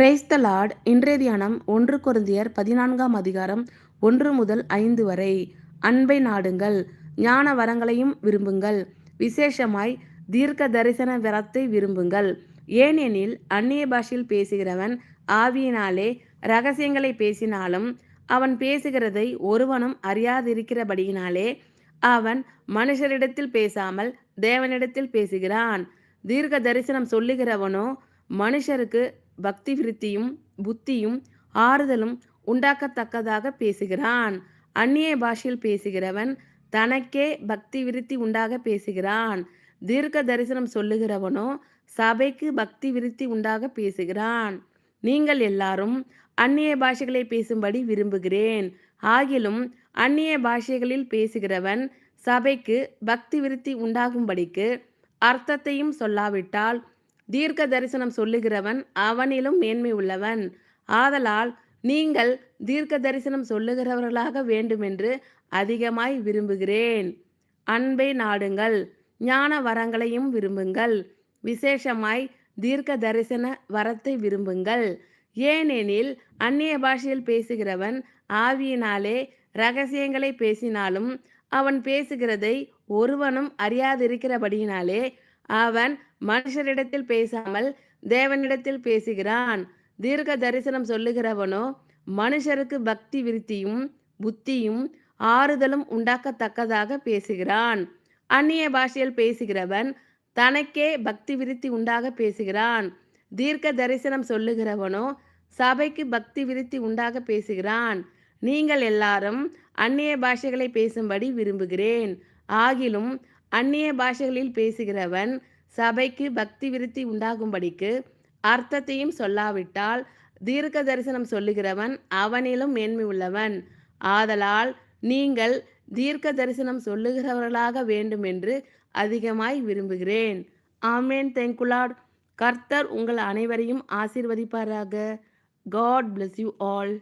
Praise the Lord இன்றைய தியானம் ஒன்று குருந்தியர் பதினான்காம் அதிகாரம் ஒன்று முதல் ஐந்து வரை. அன்பை நாடுங்கள் ஞான வரங்களையும் விரும்புங்கள் விசேஷமாய் தீர்க்க தரிசன வரத்தை விரும்புங்கள். ஏனெனில் அந்நிய பாஷையில் பேசுகிறவன் ஆவியினாலே ரகசியங்களை பேசினாலும் அவன் பேசுகிறதை ஒருவனும் அறியாதிருக்கிறபடியினாலே அவன் மனுஷரிடத்தில் பேசாமல் தேவனிடத்தில் பேசுகிறான். தீர்க்க தரிசனம் சொல்லுகிறவனோ மனுஷருக்கு பக்தி விருத்தியும் புத்தியும் ஆறுதலும் உண்டாக்கத்தக்கதாக பேசுகிறான். அந்நிய பாஷையில் பேசுகிறவன் தனக்கே பக்தி விருத்தி உண்டாக பேசுகிறான். தீர்க்க தரிசனம் சொல்லுகிறவனோ சபைக்கு பக்தி விருத்தி உண்டாக பேசுகிறான். நீங்கள் எல்லாரும் அந்நிய பாஷைகளை பேசும்படி விரும்புகிறேன். ஆகிலும் அந்நிய பாஷைகளில் பேசுகிறவன் சபைக்கு பக்தி விருத்தி உண்டாகும்படிக்கு அர்த்தத்தையும் சொல்லாவிட்டால் தீர்க்க தரிசனம் சொல்லுகிறவன் அவனிலும் மேன்மை உள்ளவன். ஆதலால் நீங்கள் தீர்க்க தரிசனம் சொல்லுகிறவர்களாக வேண்டுமென்று அதிகமாய் விரும்புகிறேன். அன்பை நாடுங்கள் ஞான வரங்களையும் விரும்புங்கள். விசேஷமாய் தீர்க்க தரிசன வரத்தை விரும்புங்கள். ஏனெனில் அந்நிய பாஷையில் பேசுகிறவன் ஆவியினாலே ரகசியங்களை பேசினாலும் அவன் பேசுகிறதை ஒருவனும் அறியாதிருக்கிறபடியினாலே அவன் மனுஷரிடத்தில் பேசாமல் தேவனிடத்தில் பேசுகிறான். தீர்க்க தரிசனம் சொல்லுகிறவனோ மனுஷருக்கு பக்தி விருத்தியும் புத்தியும் ஆறுதலும் உண்டாக்கத்தக்கதாக பேசுகிறான். அந்நிய பாஷையில் பேசுகிறவன் தனக்கே பக்தி விருத்தி உண்டாக பேசுகிறான். தீர்க்க தரிசனம் சொல்லுகிறவனோ சபைக்கு பக்தி விருத்தி உண்டாக பேசுகிறான். நீங்கள் எல்லாரும் அந்நிய பாஷைகளை பேசும்படி விரும்புகிறேன். ஆகிலும் அந்நிய பாஷைகளில் பேசுகிறவன் சபைக்கு பக்தி விருத்தி உண்டாகும்படிக்கு அர்த்தத்தையும் சொல்லாவிட்டால் தீர்க்க தரிசனம் சொல்லுகிறவன் அவனிலும் மேன்மை உள்ளவன். ஆதலால் நீங்கள் தீர்க்க தரிசனம் சொல்லுகிறவர்களாக வேண்டும் என்று அதிகமாய் விரும்புகிறேன். ஆமேன். தேங்குலாட் கர்த்தர் உங்கள் அனைவரையும் ஆசீர்வதிப்பாராக. God bless you all